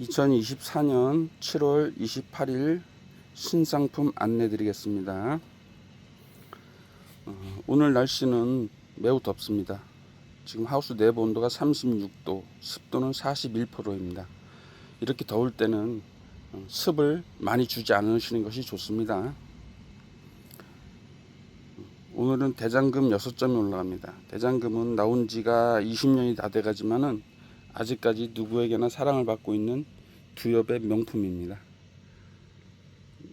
2024년 7월 28일 신상품 안내 드리겠습니다. 어, 오늘 날씨는 매우 덥습니다. 지금 하우스 내부 온도가 36도, 습도는 41%입니다. 이렇게 더울 때는 어, 습을 많이 주지 않으시는 것이 좋습니다. 오늘은 대장금 6점이 올라갑니다. 대장금은 나온 지가 20년이 다 돼가지만은 아직까지 누구에게나 사랑을 받고 있는 두엽의 명품입니다.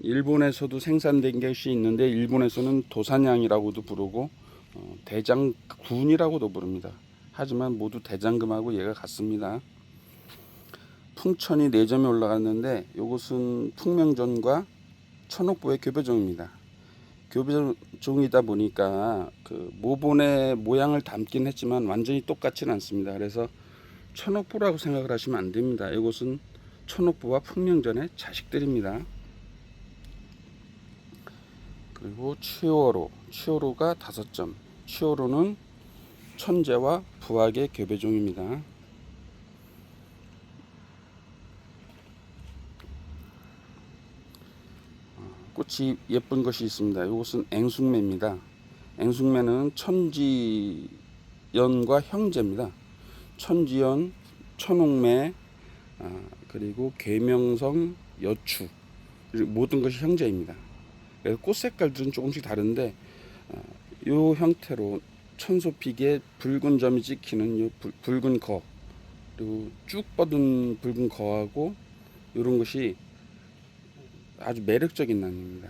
일본에서도 생산된 것이 있는데 일본에서는 도산양이라고도 부르고 어, 대장군이라고도 부릅니다. 하지만 모두 대장금하고 얘가 같습니다. 풍천이 4점이 올라갔는데 이것은 풍명전과 천옥보의 교배종입니다. 교배종이다 보니까 그 모본의 모양을 담긴 했지만 완전히 똑같지는 않습니다. 그래서 천옥부라고 생각을 하시면 안 됩니다. 이것은 천옥부와 풍명전의 자식들입니다. 그리고 취오로, 취오로가 다섯 점. 취오로는 천재와 부학의 교배종입니다. 꽃이 예쁜 것이 있습니다. 이것은 앵숙매입니다. 앵숙매는 천지연과 형제입니다. 천지연, 천옥매, 아, 그리고 계명성, 여추 모든 것이 형제입니다. 그래서 꽃 색깔들은 조금씩 다른데 아, 이 형태로 천소피게 붉은 점이 찍히는 요 붉- 붉은 거 그리고 쭉 뻗은 붉은 거하고 이런 것이 아주 매력적인 나무입니다.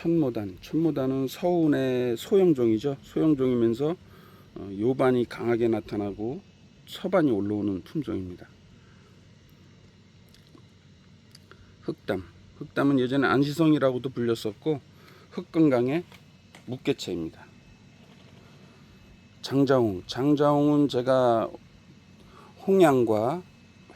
천모단, 천모단은 서운의 소형종이죠. 소형종이면서 어, 요반이 강하게 나타나고 서반이 올라오는 품종입니다. 흑담, 흑담은 예전에 안시성이라고도 불렸었고 흑건강의 묵개체입니다. 장자홍, 장자홍은 제가 홍양과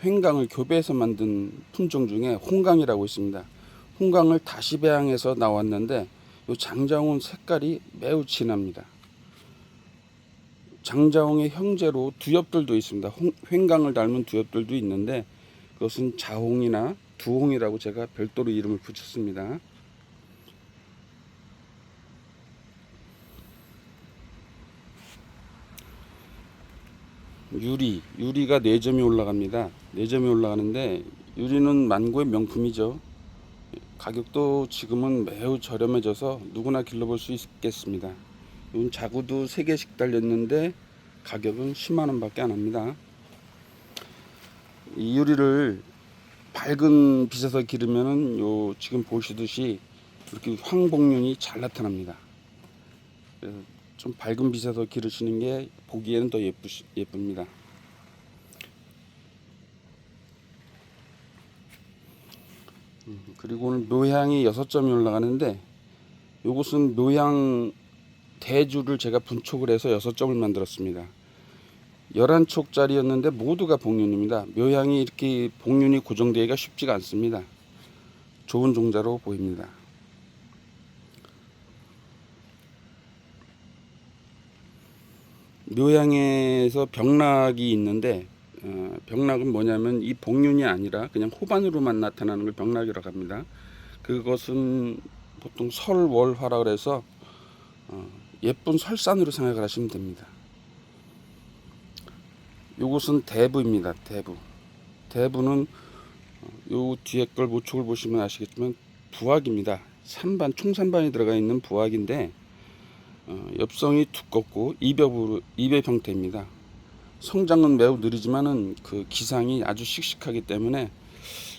횡강을 교배해서 만든 품종 중에 홍강이라고 있습니다. 홍강을 다시 배양해서 나왔는데 이 장자홍은 색깔이 매우 진합니다. 장자홍의 형제로 두엽들도 있습니다. 홍, 횡강을 닮은 두엽들도 있는데 그것은 자홍이나 두홍이라고 제가 별도로 이름을 붙였습니다. 유리, 유리가 4점이 올라갑니다. 4점이 올라가는데 유리는 만고의 명품이죠. 가격도 지금은 매우 저렴해져서 누구나 길러볼 수 있겠습니다. 이건 자구도 3개씩 달렸는데 가격은 10만 원 밖에 안 합니다. 이 유리를 밝은 빛에서 기르면은 요 지금 보시듯이 이렇게 황복륜이 잘 나타납니다. 그래서 좀 밝은 빛에서 기르시는 게 보기에는 더 예쁘 예쁩니다. 그리고 오늘 묘향이 여섯 점이 올라가는데 요것은 묘향 대주를 제가 분촉을 해서 여섯 점을 만들었습니다. 11촉짜리였는데 모두가 복륜입니다. 묘향이 이렇게 복륜이 고정되기가 쉽지가 않습니다. 좋은 종자로 보입니다. 묘양에서 병락이 있는데 어, 병락은 뭐냐면 이 복륜이 아니라 그냥 호반으로만 나타나는 걸 병락이라고 합니다. 그것은 보통 설월화라 그래서 어, 예쁜 설산으로 생각을 하시면 됩니다. 요것은 대부입니다. 대부. 대부는 어, 요 뒤에 걸 모촉을 보시면 아시겠지만 부학입니다. 산반 총산반이 들어가 있는 부학인데 어, 엽성이 두껍고 이벽으로 이벽 형태입니다. 성장은 매우 느리지만은 그 기상이 아주 씩씩하기 때문에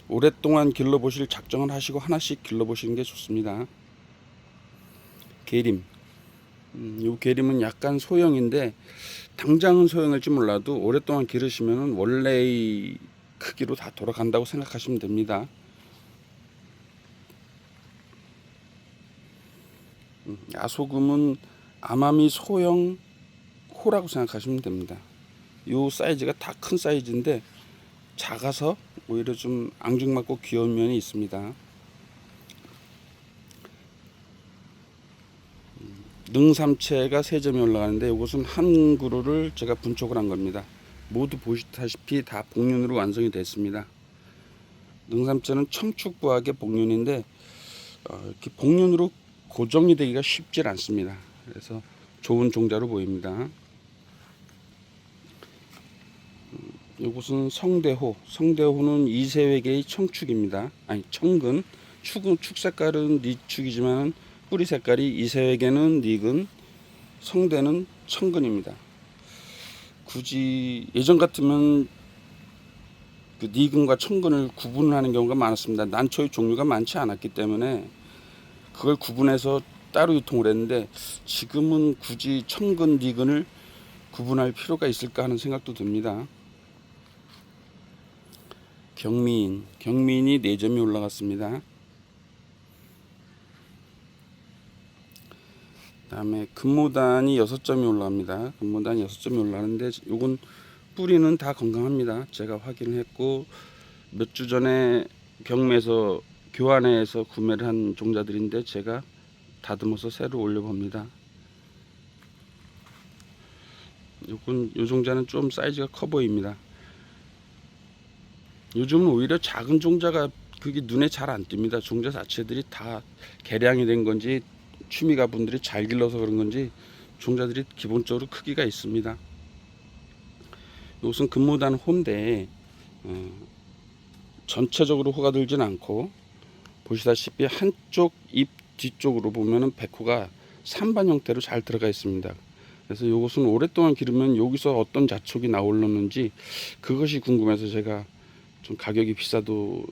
오랫동안 길러보실 작정을 하시고 하나씩 길러보시는 게 좋습니다. 계림. 음, 요 계림은 약간 소형인데 당장은 소형일지 몰라도 오랫동안 기르시면 원래의 크기로 다 돌아간다고 생각하시면 됩니다. 음, 야소금은 아마미 소형 호라고 생각하시면 됩니다. 요 사이즈가 다 큰 사이즈인데 작아서 오히려 좀 앙증맞고 귀여운 면이 있습니다. 능삼채가 세 점이 올라가는데 이것은 한 그루를 제가 분촉을 한 겁니다. 모두 보시다시피 다 복륜으로 완성이 됐습니다. 능삼채는 청축부학의 복륜인데 어, 이렇게 복륜으로 고정이 되기가 쉽질 않습니다. 그래서 좋은 종자로 보입니다. 음, 이곳은 성대호. 성대호는 이세회계의 청축입니다. 아니 청근. 축은 축 색깔은 니축이지만 뿌리 색깔이 이세회계는 니근, 성대는 청근입니다. 굳이 예전 같으면 그 니근과 청근을 구분하는 경우가 많았습니다. 난초의 종류가 많지 않았기 때문에 그걸 구분해서 따로 유통을 했는데 지금은 굳이 청근, 니근을 구분할 필요가 있을까 하는 생각도 듭니다. 경미인, 경미인이 4점이 올라갔습니다. 그다음에 금모단이 6점이 올라갑니다. 금모단이 6점이 올라가는데 요건 뿌리는 다 건강합니다. 제가 확인을 했고 몇 주 전에 경매에서 교환해서 구매를 한 종자들인데 제가 다듬어서 새로 올려봅니다. 요건 요 종자는 좀 사이즈가 커 보입니다. 요즘은 오히려 작은 종자가 그게 눈에 잘 안 띕니다. 종자 자체들이 다 개량이 된 건지 취미가 분들이 잘 길러서 그런 건지 종자들이 기본적으로 크기가 있습니다. 이것은 금모단 호인데 어, 전체적으로 호가 들진 않고 보시다시피 한쪽 잎 뒤쪽으로 보면은 백호가 산반 형태로 잘 들어가 있습니다. 그래서 이것은 오랫동안 기르면 여기서 어떤 자촉이 나올는지 그것이 궁금해서 제가 좀 가격이 비싸도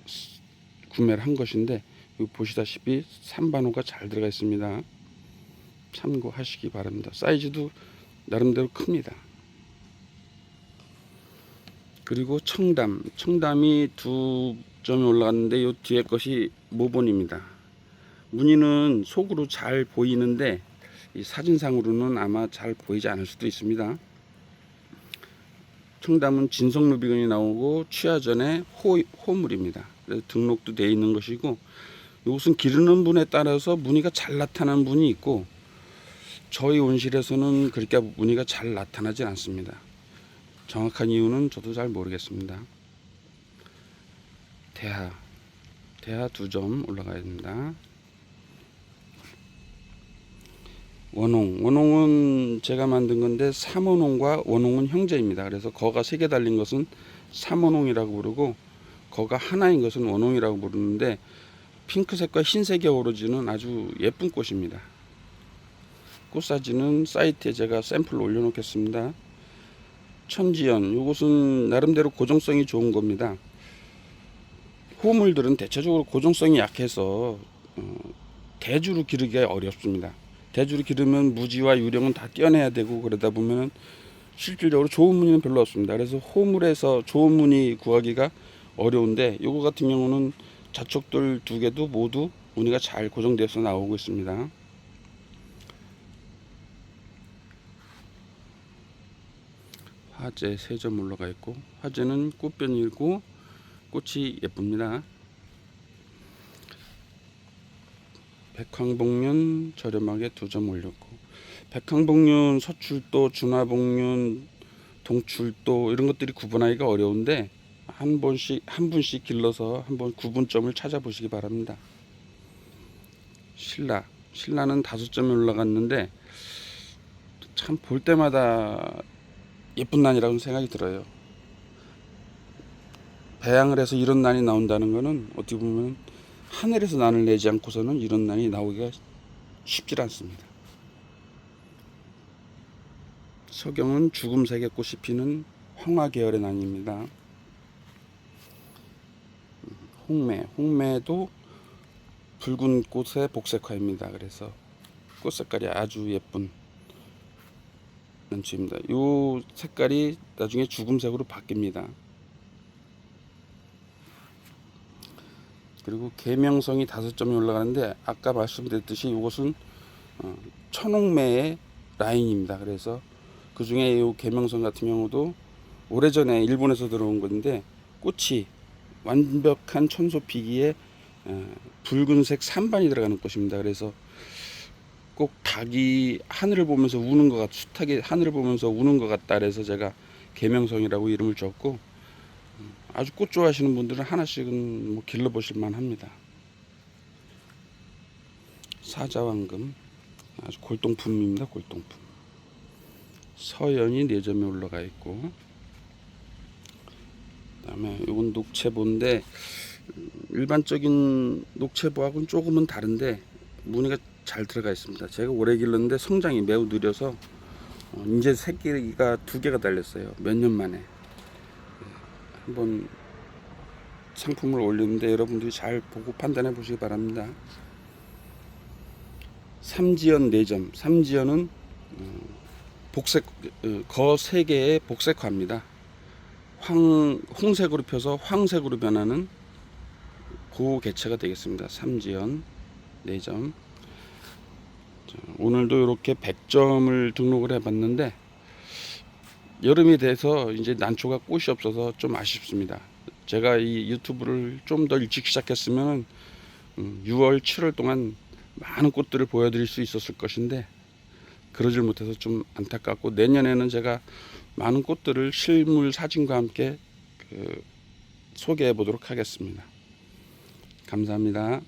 구매를 한 것인데 보시다시피 산반호가 잘 들어가 있습니다. 참고하시기 바랍니다. 사이즈도 나름대로 큽니다. 그리고 청담, 청담이 두 점이 올라갔는데 이 뒤에 것이 모본입니다. 무늬는 속으로 잘 보이는데 이 사진상으로는 아마 잘 보이지 않을 수도 있습니다. 청담은 진성루비근이 나오고 취하전에 호, 호물입니다. 등록도 되어 있는 것이고 이것은 기르는 분에 따라서 무늬가 잘 나타나는 분이 있고 저희 온실에서는 그렇게 무늬가 잘 나타나지 않습니다. 정확한 이유는 저도 잘 모르겠습니다. 대하 대하 두 점 올라가야 됩니다. 원홍 원홍은 제가 만든 건데 삼원홍과 원홍은 형제입니다. 그래서 거가 세 개 달린 것은 삼원홍이라고 부르고 거가 하나인 것은 원홍이라고 부르는데 핑크색과 흰색이 어우러지는 아주 예쁜 꽃입니다. 꽃 사진은 사이트에 제가 샘플 올려놓겠습니다. 천지연 이것은 나름대로 고정성이 좋은 겁니다. 호물들은 대체적으로 고정성이 약해서 어, 대주로 기르기가 어렵습니다. 대주로 기르면 무지와 유령은 다 떼어내야 되고 그러다 보면 실질적으로 좋은 무늬는 별로 없습니다. 그래서 호물에서 좋은 무늬 구하기가 어려운데 이거 같은 경우는 자촉들 두 개도 모두 무늬가 잘 고정돼서 나오고 있습니다. 화재 세 점 올라가 있고 화재는 꽃변이고 꽃이 예쁩니다. 백황복륜 저렴하게 두 점 올렸고 백황복륜, 서출도, 준화복륜, 동출도 이런 것들이 구분하기가 어려운데 한 번씩 한 분씩 길러서 한번 구분점을 찾아보시기 바랍니다. 신라 신라는 다섯 점이 올라갔는데 참 볼 때마다 예쁜 난이라고 생각이 들어요. 배양을 해서 이런 난이 나온다는 것은 어떻게 보면 하늘에서 난을 내지 않고서는 이런 난이 나오기가 쉽지 않습니다. 서경은 죽음색의 꽃이 피는 황화 계열의 난입니다. 홍매, 홍매도 붉은 꽃의 복색화입니다. 그래서 꽃 색깔이 아주 예쁜 난초입니다. 이 색깔이 나중에 죽음색으로 바뀝니다. 그리고 계명성이 다섯 점이 올라가는데 아까 말씀드렸듯이 이것은 어, 천옥매의 라인입니다. 그래서 그 중에 이 계명성 같은 경우도 오래전에 일본에서 들어온 건데 꽃이 완벽한 천소피기에 어, 붉은색 산반이 들어가는 꽃입니다. 그래서 꼭 닭이 하늘을 보면서 우는 것 같, 숱하게 하늘을 보면서 우는 것 같다 그래서 제가 개명성이라고 이름을 줬고 음, 아주 꽃 좋아하시는 분들은 하나씩은 뭐 길러보실 만합니다. 사자왕금 아주 골동품입니다. 골동품. 서연이 네 점에 올라가 있고 그다음에 이건 녹채보인데 음, 일반적인 녹채보하고는 조금은 다른데 무늬가 잘 들어가 있습니다. 제가 오래 길렀는데 성장이 매우 느려서 어, 이제 새끼가 두 개가 달렸어요. 몇 년 만에 예, 한번 상품을 올렸는데 여러분들이 잘 보고 판단해 보시기 바랍니다. 삼지연 4점. 삼지연은 어, 복색 어, 거세 개의 복색화입니다. 황 홍색으로 펴서 황색으로 변하는 고 개체가 되겠습니다. 삼지연 4점. 자, 오늘도 이렇게 100점을 등록을 해봤는데 여름이 돼서 이제 난초가 꽃이 없어서 좀 아쉽습니다. 제가 이 유튜브를 좀 더 일찍 시작했으면 6월, 7월 동안 많은 꽃들을 보여드릴 수 있었을 것인데 그러질 못해서 좀 안타깝고 내년에는 제가 많은 꽃들을 실물 사진과 함께 그 소개해 보도록 하겠습니다. 감사합니다.